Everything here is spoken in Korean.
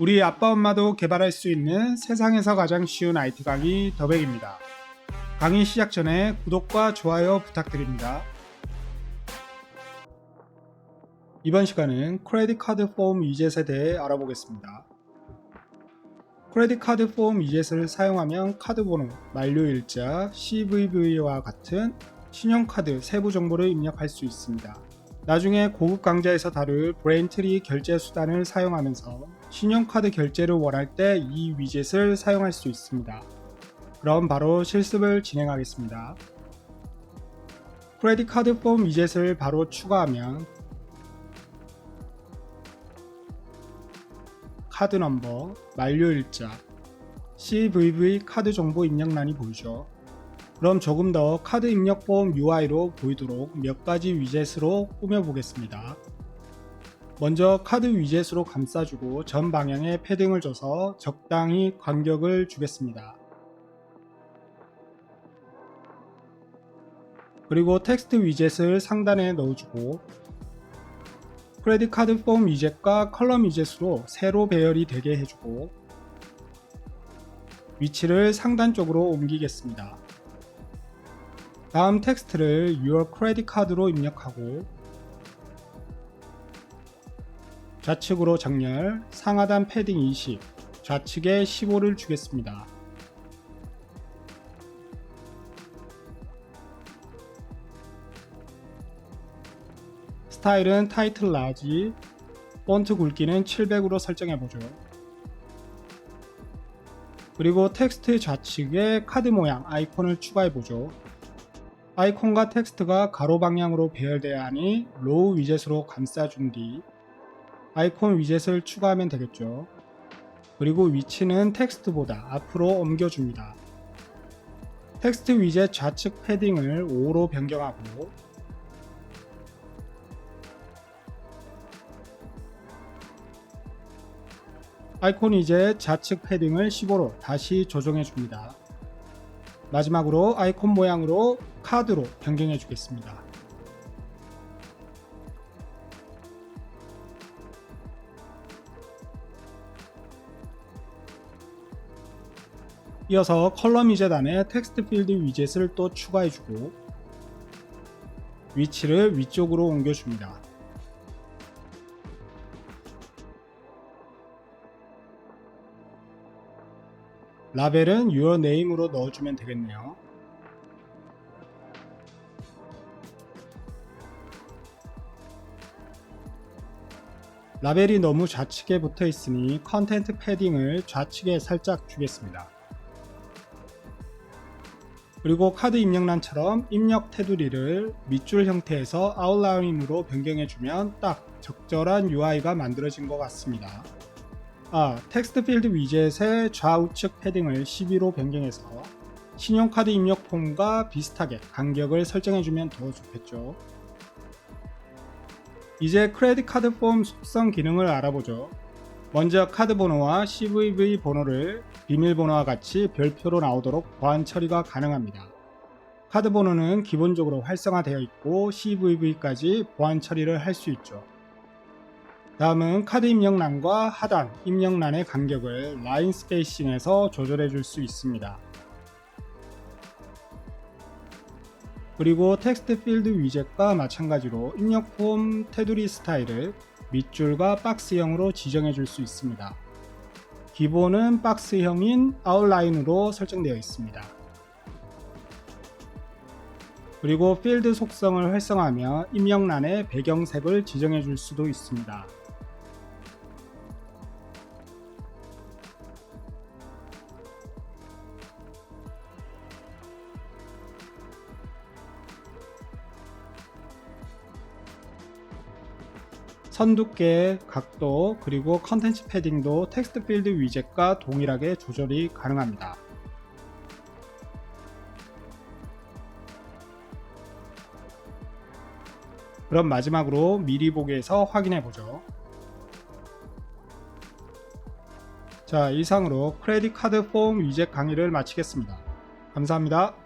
우리 아빠 엄마도 개발할 수 있는 세상에서 가장 쉬운 IT 강의 더백입니다. 강의 시작 전에 구독과 좋아요 부탁드립니다. 이번 시간은 크레딧 카드 폼 위젯에 대해 알아보겠습니다. 크레딧 카드 폼 위젯을 사용하면 카드 번호, 만료 일자, CVV와 같은 신용카드 세부 정보를 입력할 수 있습니다. 나중에 고급 강좌에서 다룰 브레인트리 결제 수단을 사용하면서 신용카드 결제를 원할 때 이 위젯을 사용할 수 있습니다. 그럼 바로 실습을 진행하겠습니다. 크레딧 카드 폼 위젯을 바로 추가하면 카드 넘버, 만료 일자, CVV 카드 정보 입력란이 보이죠. 그럼 조금 더 카드 입력 폼 UI로 보이도록 몇 가지 위젯으로 꾸며 보겠습니다. 먼저 카드 위젯으로 감싸주고 전 방향에 패딩을 줘서 적당히 간격을 주겠습니다. 그리고 텍스트 위젯을 상단에 넣어주고 크레딧 카드 폼 위젯과 컬럼 위젯으로 세로 배열이 되게 해주고 위치를 상단 쪽으로 옮기겠습니다. 다음 텍스트를 Your Credit Card로 입력하고 좌측으로 정렬, 상하단 패딩 20, 좌측에 15를 주겠습니다. 스타일은 타이틀 라지, 폰트 굵기는 700으로 설정해보죠. 그리고 텍스트 좌측에 카드 모양 아이콘을 추가해보죠. 아이콘과 텍스트가 가로 방향으로 배열돼야 하니 로우 위젯으로 감싸준 뒤 아이콘 위젯을 추가하면 되겠죠. 그리고 위치는 텍스트보다 앞으로 옮겨줍니다. 텍스트 위젯 좌측 패딩을 5로 변경하고 아이콘 위젯 좌측 패딩을 15로 다시 조정해 줍니다. 마지막으로 아이콘 모양으로 카드로 변경해 주겠습니다. 이어서 컬럼 위젯 안에 텍스트 필드 위젯을 또 추가해주고 위치를 위쪽으로 옮겨줍니다. 라벨은 your name으로 넣어주면 되겠네요. 라벨이 너무 좌측에 붙어 있으니 컨텐트 패딩을 좌측에 살짝 주겠습니다. 그리고 카드 입력란처럼 입력 테두리를 밑줄 형태에서 아웃라인으로 변경해주면 딱 적절한 UI가 만들어진 것 같습니다. 아, 텍스트 필드 위젯의 좌우측 패딩을 12로 변경해서 신용카드 입력 폼과 비슷하게 간격을 설정해주면 더 좋겠죠. 이제 크레딧 카드 폼 속성 기능을 알아보죠. 먼저 카드 번호와 CVV 번호를 비밀번호와 같이 별표로 나오도록 보안 처리가 가능합니다. 카드 번호는 기본적으로 활성화되어 있고 CVV까지 보안 처리를 할 수 있죠. 다음은 카드 입력란과 하단 입력란의 간격을 라인 스페이싱에서 조절해 줄 수 있습니다. 그리고 텍스트 필드 위젯과 마찬가지로 입력 폼 테두리 스타일을 밑줄과 박스형으로 지정해 줄 수 있습니다. 기본은 박스형인 아웃라인으로 설정되어 있습니다. 그리고 필드 속성을 활성화하며 입력란의 배경색을 지정해 줄 수도 있습니다. 선 두께, 각도, 그리고 컨텐츠 패딩도 텍스트 필드 위젯과 동일하게 조절이 가능합니다. 그럼 마지막으로 미리 보기에서 확인해 보죠. 자, 이상으로 크레딧 카드 폼 위젯 강의를 마치겠습니다. 감사합니다.